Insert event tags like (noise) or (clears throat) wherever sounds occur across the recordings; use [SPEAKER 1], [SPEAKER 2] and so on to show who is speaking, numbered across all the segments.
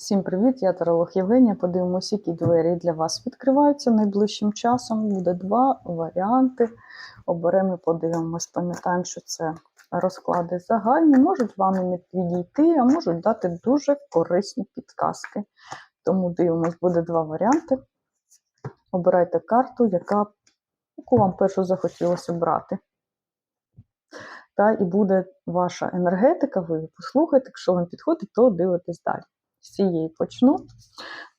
[SPEAKER 1] Всім привіт, я таролог Євгенія. Подивимося, які двері для вас відкриваються найближчим часом. Буде два варіанти. Оберемо і подивимось. Пам'ятаємо, що це розклади загальні, можуть вам не підійти, а можуть дати дуже корисні підказки. Тому дивимось, буде два варіанти. Обирайте карту, яка, яку вам першу захотілося брати. Та і буде ваша енергетика, ви її послухайте, якщо вам підходить, то дивитесь далі з цієї почну.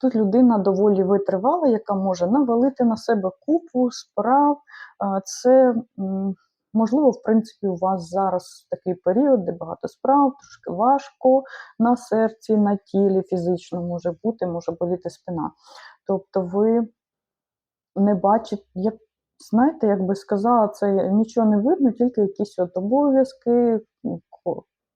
[SPEAKER 1] Тут людина доволі витривала, яка може навалити на себе купу справ. Це, можливо, в принципі, у вас зараз такий період, де багато справ, трошки важко на серці, на тілі, фізично може бути, може боліти спина. Тобто ви не бачите, як, знаєте, як би сказала, це нічого не видно, тільки якісь от обов'язки,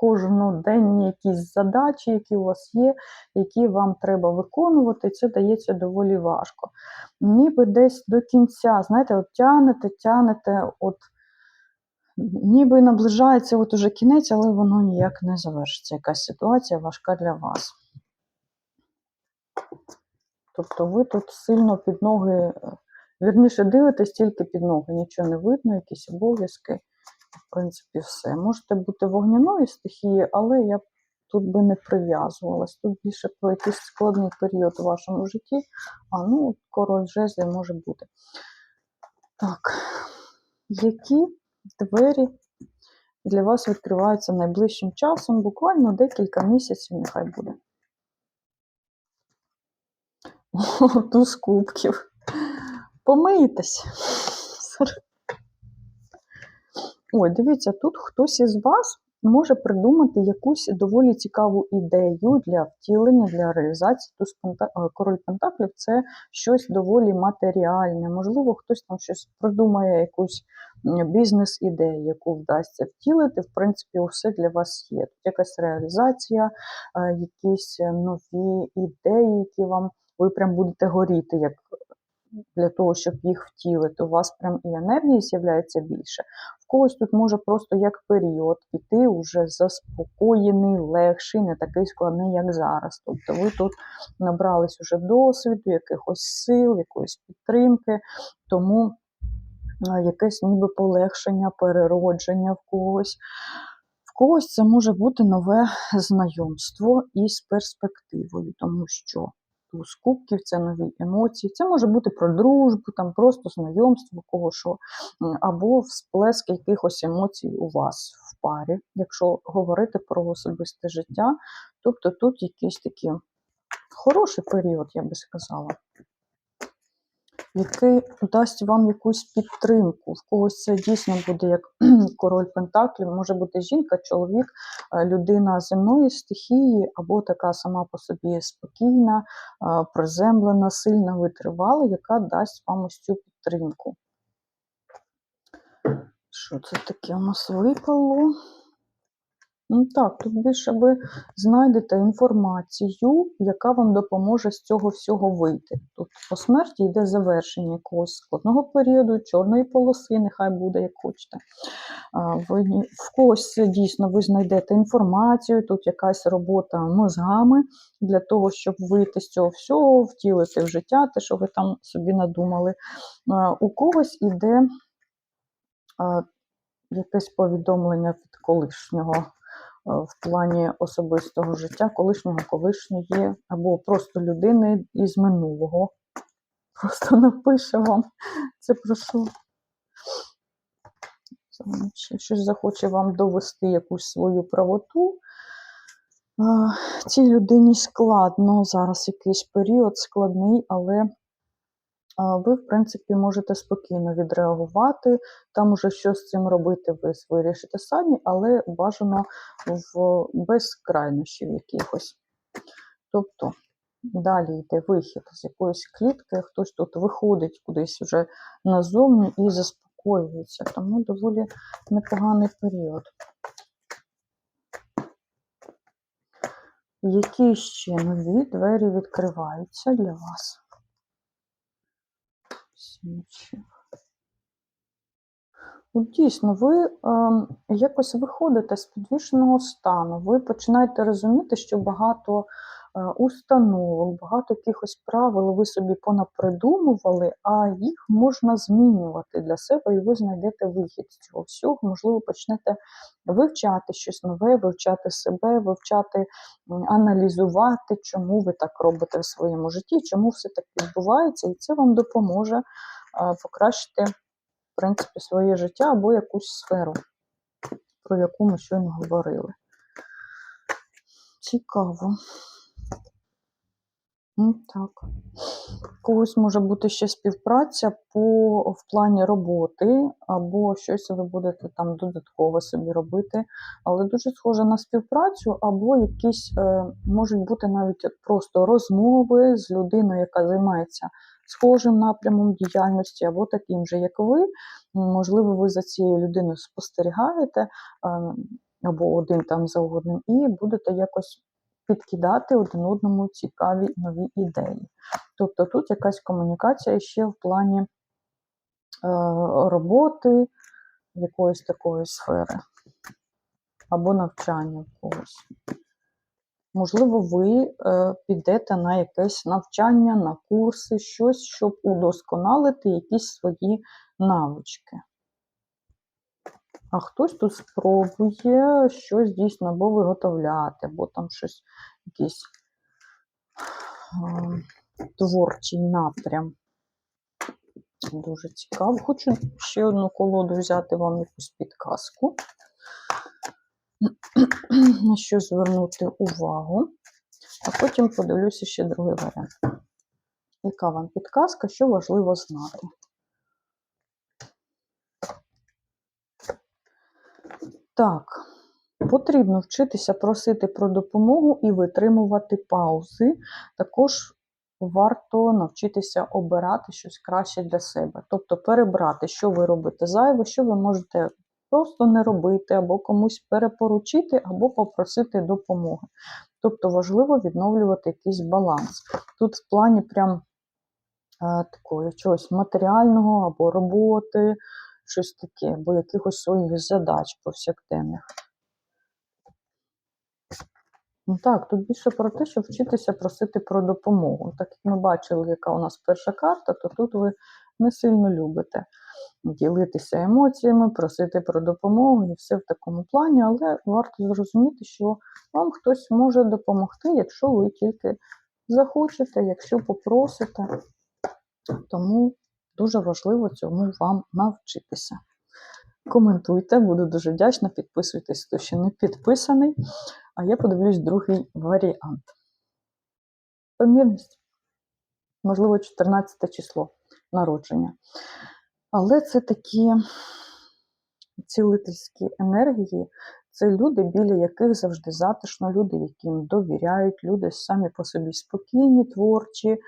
[SPEAKER 1] кожноденні якісь задачі, які у вас є, які вам треба виконувати, це дається доволі важко. Ніби десь до кінця, знаєте, от тянете, тянете, от ніби наближається от уже кінець, але воно ніяк не завершиться. Якась ситуація важка для вас. Тобто ви тут сильно під ноги, вірніше дивитесь тільки під ноги, нічого не видно, якісь обов'язки в принципі, все. Можете бути вогняної стихії, але я тут би не прив'язувалась. Тут більше про якийсь складний період у вашому житті, а ну, король жезлів може бути. Так, які двері для вас відкриваються найближчим часом, буквально декілька місяців, нехай буде. Туз кубків. Помийтесь. Ой, дивіться, тут хтось із вас може придумати якусь доволі цікаву ідею для втілення, для реалізації. Тут король Пентаклів це щось доволі матеріальне. Можливо, хтось там щось придумає, якусь бізнес-ідею, яку вдасться втілити. В принципі, все для вас є. Тут якась реалізація, якісь нові ідеї, які вам ви прям будете горіти, як для того, щоб їх втілити. У вас прям і енергії з'являється більше. В когось тут може просто як період піти уже заспокоєний, легший, не такий складний, як зараз. Тобто ви тут набрались уже досвіду, якихось сил, якоїсь підтримки, тому якесь ніби полегшення, переродження в когось. В когось це може бути нове знайомство із перспективою, тому що кубків, це нові емоції. Це може бути про дружбу, там просто знайомство, кого що, або всплеск якихось емоцій у вас в парі, якщо говорити про особисте життя. Тобто тут якийсь такий хороший період, я би сказала який дасть вам якусь підтримку. В когось це дійсно буде як (clears throat) король Пентаклів, може бути жінка, чоловік, е, людина земної стихії, або така сама по собі спокійна, е, приземлена, сильна, витривала, яка дасть вам ось цю підтримку. Що це таке у нас випало? Ну Так, тут більше ви знайдете інформацію, яка вам допоможе з цього всього вийти. Тут по смерті йде завершення якогось складного періоду, чорної полоси, нехай буде, як хочете. Ви, В когось дійсно ви знайдете інформацію, тут якась робота мозгами для того, щоб вийти з цього всього, втілити в життя, те, що ви там собі надумали. У когось іде якесь повідомлення від колишнього. Е, в плані особистого життя, колишнього колишньої, або просто людини із минулого. Просто напише вам це прошу. Щось захоче вам довести якусь свою правоту. Цій людині складно зараз якийсь період складний, але ви, в принципі, можете спокійно відреагувати. Там уже що з цим робити, ви вирішите самі, але бажано в без крайнощів якихось. Тобто, далі йде вихід з якоїсь клітки, хтось тут виходить кудись вже назовні і заспокоюється. Тому доволі непоганий період. Які ще нові двері відкриваються для вас? Сімчик. От Дійсно, ви е, якось виходите з підвішеного стану, ви починаєте розуміти, що багато установок, багато якихось правил ви собі понапридумували, а їх можна змінювати для себе, і ви знайдете вихід з цього всього. Можливо, почнете вивчати щось нове, вивчати себе, вивчати, аналізувати, чому ви так робите в своєму житті, чому все так відбувається, і це вам допоможе покращити в принципі, своє життя або якусь сферу, про яку ми щойно говорили. Цікаво. Так. Когось може бути ще співпраця по, в плані роботи, або щось ви будете там додатково собі робити, але дуже схоже на співпрацю, або якісь е, можуть бути навіть просто розмови з людиною, яка займається схожим напрямом діяльності, або таким же, як ви. Можливо, ви за цією людиною спостерігаєте, е, або один там за одним, і будете якось підкидати один одному цікаві нові ідеї. Тобто тут якась комунікація ще в плані е, роботи якоїсь такої сфери, або навчання когось. Можливо, ви е, підете на якесь навчання, на курси, щось, щоб удосконалити якісь свої навички. А хтось тут спробує щось дійсно або виготовляти, або там щось, якийсь е, творчий напрям. Дуже цікаво. Хочу ще одну колоду взяти вам якусь підказку, (clears throat) на що звернути увагу, а потім подивлюся ще другий варіант. Яка вам підказка, що важливо знати? Так, потрібно вчитися просити про допомогу і витримувати паузи. Також варто навчитися обирати щось краще для себе. Тобто перебрати, що ви робите зайве, що ви можете просто не робити, або комусь перепоручити, або попросити допомоги. Тобто важливо відновлювати якийсь баланс. Тут в плані прям е, такої чогось матеріального або роботи щось таке, або якихось своїх задач повсякденних. Ну Так, тут більше про те, щоб вчитися просити про допомогу. Так як ми бачили, яка у нас перша карта, то тут ви не сильно любите ділитися емоціями, просити про допомогу і все в такому плані, але варто зрозуміти, що вам хтось може допомогти, якщо ви тільки захочете, якщо попросите. Тому Дуже важливо цьому вам навчитися. Коментуйте, буду дуже вдячна, підписуйтесь, хто ще не підписаний. А я подивлюсь другий варіант. Помірність, можливо, 14 число народження. Але це такі цілительські енергії, це люди, біля яких завжди затишно, люди, яким довіряють, люди самі по собі спокійні, творчі, е,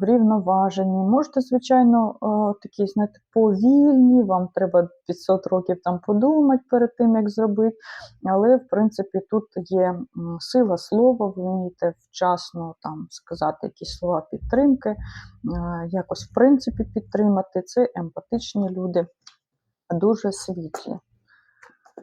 [SPEAKER 1] врівноважені. Можете, звичайно, е, такі, знаєте, повільні, вам треба 500 років там подумати перед тим, як зробити. Але, в принципі, тут є сила слова, ви вмієте вчасно там сказати якісь слова підтримки, е, якось, в принципі, підтримати. Це емпатичні люди, дуже світлі.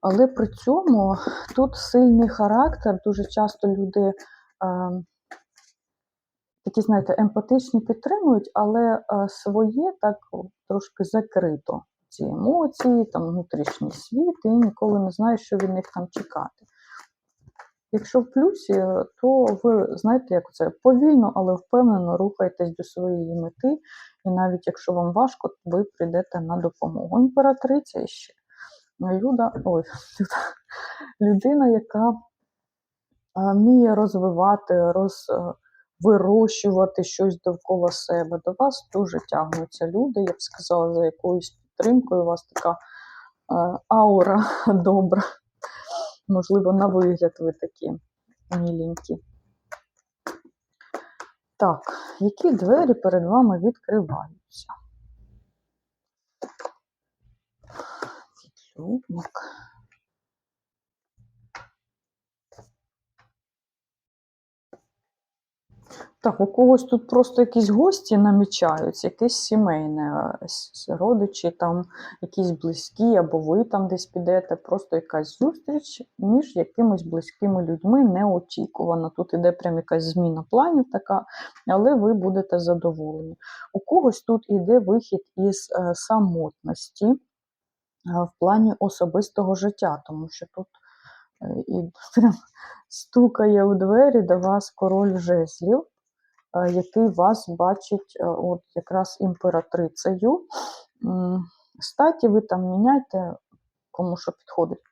[SPEAKER 1] Але при цьому тут сильний характер, дуже часто люди е, такі, знаєте, емпатичні підтримують, але е, своє так трошки закрито. Ці емоції, там внутрішній світ, і ніколи не знаєш, що від них там чекати. Якщо в плюсі, то ви знаєте, як це повільно, але впевнено рухаєтесь до своєї мети, і навіть якщо вам важко, ви прийдете на допомогу. Імператриця ще люда, ой, (laughs) людина, яка вміє розвивати, роз, е, вирощувати щось довкола себе. До вас дуже тягнуться люди, я б сказала, за якоюсь підтримкою. У вас така е, аура (laughs) добра. Можливо, на вигляд ви такі міленькі. Так, які двері перед вами відкриваються? Відлюбник. Так, у когось тут просто якісь гості намічаються, якесь сімейне, е, родичі, там якісь близькі, або ви там десь підете, просто якась зустріч між якимись близькими людьми неочікувано. Тут іде прям якась зміна планів така, але ви будете задоволені. У когось тут іде вихід із е, самотності в плані особистого життя, тому що тут е, і (laughs) прям стукає у двері до вас король жезлів е, який вас бачить е, от якраз імператрицею. Статі ви там міняйте, кому що підходить.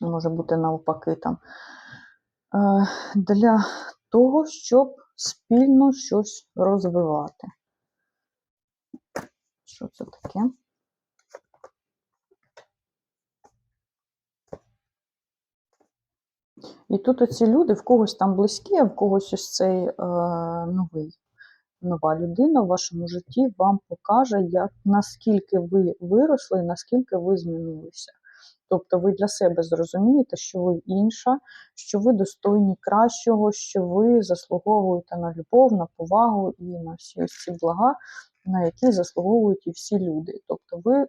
[SPEAKER 1] Може бути навпаки там. Е, Для того, щоб спільно щось розвивати. Що це таке? І тут оці люди, в когось там близькі, а в когось ось цей е, новий, нова людина в вашому житті вам покаже, як, наскільки ви виросли, наскільки ви змінилися. Тобто ви для себе зрозумієте, що ви інша, що ви достойні кращого, що ви заслуговуєте на любов, на повагу і на всі ось ці блага, на які заслуговують і всі люди. Тобто ви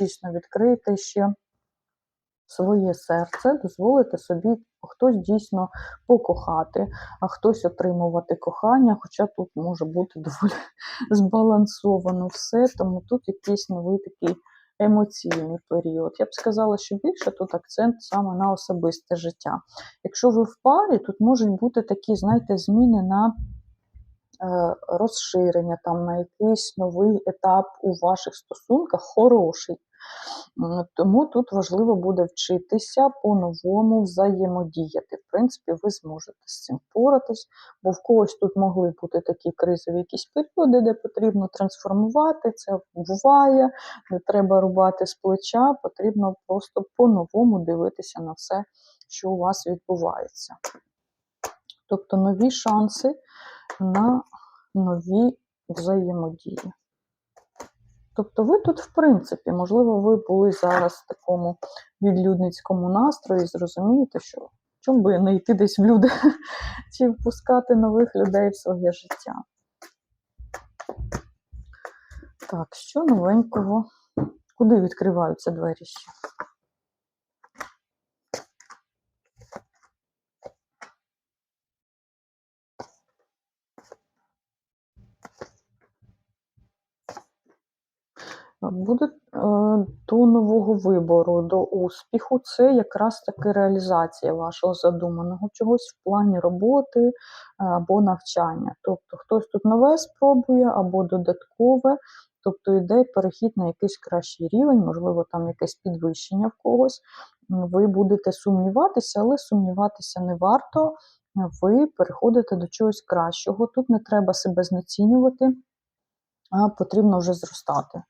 [SPEAKER 1] дійсно відкриєте ще своє серце, дозволите собі хтось дійсно покохати, а хтось отримувати кохання, хоча тут може бути (laughs) доволі збалансовано все, тому тут якийсь новий такий емоційний період. Я б сказала, що більше тут акцент саме на особисте життя. Якщо ви в парі, тут можуть бути такі, знаєте, зміни на е, розширення, там, на якийсь новий етап у ваших стосунках, хороший. Тому тут важливо буде вчитися по-новому взаємодіяти. В принципі, ви зможете з цим впоратись, бо в когось тут могли бути такі кризові якісь періоди, де потрібно трансформувати. Це буває, не треба рубати з плеча, потрібно просто по-новому дивитися на все, що у вас відбувається. Тобто нові шанси на нові взаємодії. Тобто ви тут, в принципі, можливо, ви були зараз в такому відлюдницькому настрої, зрозумієте, що чому би не йти десь в люди (laughs) чи впускати нових людей в своє життя. Так, що новенького? Куди відкриваються двері ще? Буде е, до нового вибору, до успіху. Це якраз таки реалізація вашого задуманого чогось в плані роботи е, або навчання. Тобто хтось тут нове спробує або додаткове, тобто йде перехід на якийсь кращий рівень, можливо, там якесь підвищення в когось. Ви будете сумніватися, але сумніватися не варто. Ви переходите до чогось кращого. Тут не треба себе знецінювати, а потрібно вже зростати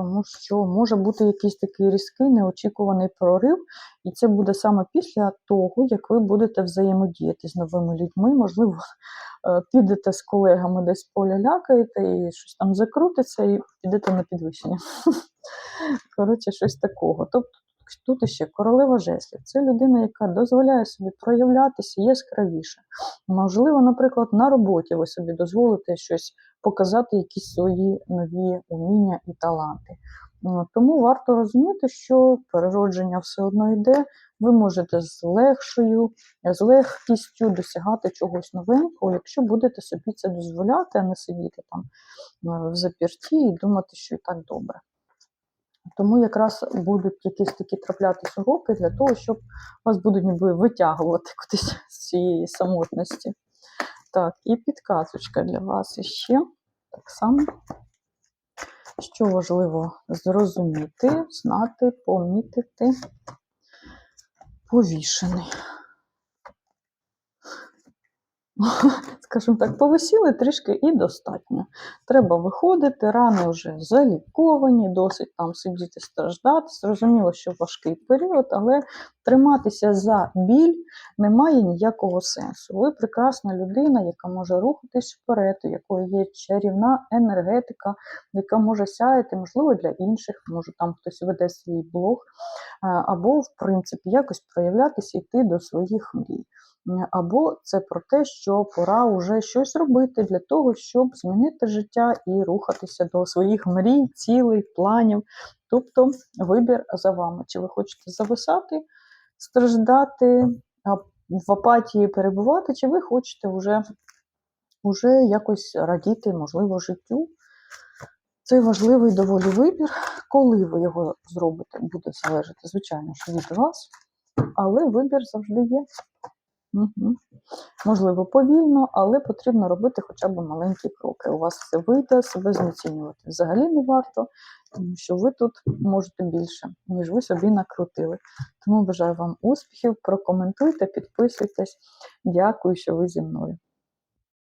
[SPEAKER 1] тому що може бути якийсь такий різкий, неочікуваний прорив, і це буде саме після того, як ви будете взаємодіяти з новими людьми. Можливо, е, підете з колегами десь полялякаєте і щось там закрутиться, і підете на підвищення. (laughs) Коротше, щось такого. Тобто тут ще королева жеслів. Це людина, яка дозволяє собі проявлятися яскравіше. Можливо, наприклад, на роботі ви собі дозволите щось показати, якісь свої нові уміння і таланти. Ну, Тому варто розуміти, що переродження все одно йде. Ви можете з легшою, з легкістю досягати чогось новенького, якщо будете собі це дозволяти, а не сидіти там е, в запірті і думати, що і так добре. Тому якраз будуть якісь такі траплятись уроки для того, щоб вас будуть ніби витягувати кудись з цієї самотності. Так, і підказочка для вас іще. Так само, що важливо зрозуміти, знати, помітити, повішений. Скажімо так, повисіли трішки і достатньо. Треба виходити, рани вже заліковані, досить там сидіти, страждати. Зрозуміло, що важкий період, але триматися за біль немає ніякого сенсу. Ви прекрасна людина, яка може рухатись вперед, у якої є чарівна енергетика, яка може сяяти, можливо, для інших, може там хтось веде свій блог, або, в принципі, якось проявлятися, йти до своїх мрій. Або це про те, що пора вже щось робити для того, щоб змінити життя і рухатися до своїх мрій, цілей, планів. Тобто вибір за вами. Чи ви хочете зависати, страждати, в апатії перебувати, чи ви хочете вже, вже якось радіти, можливо, життю. Це важливий доволі вибір. Коли ви його зробите, буде залежати, звичайно, що від вас, але вибір завжди є. Можливо, повільно, але потрібно робити хоча б маленькі кроки. У вас все вийде, себе знецінювати взагалі не варто, тому що ви тут можете більше, ніж ви собі накрутили. Тому бажаю вам успіхів, прокоментуйте, підписуйтесь. Дякую, що ви зі мною.